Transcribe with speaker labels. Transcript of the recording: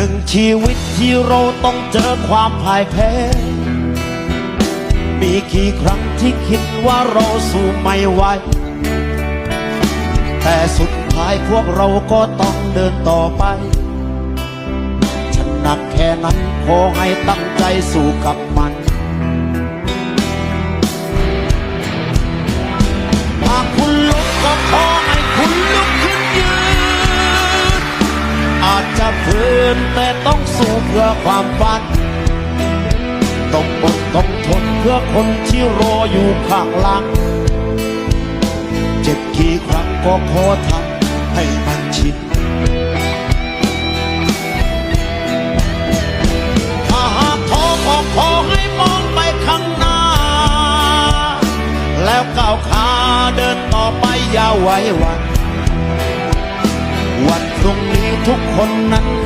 Speaker 1: หนึ่งชีวิตที่เราต้องเจอความพ่ายแพ้ มีกี่ครั้งที่คิดว่าเราสู้ไม่ไหว แต่สุดท้ายพวกเราก็ต้องเดินต่อไป ฉันหนักแค่นั้นขอให้ตั้งใจสู้กับมัน นแต่ต้องสู้เพื่อความฝัน ต้องอดต้องทนเพื่อคนที่รออยู่ข้างหลัง เจ็บกี่ครั้งก็ขอทำให้มันชินถ้าหากท้อก็ขอให้มองไปข้างหน้า แล้วก้าวขาเดินต่อไปอย่าไว้วันวันพรุ่งนี้ทุกคนนั้น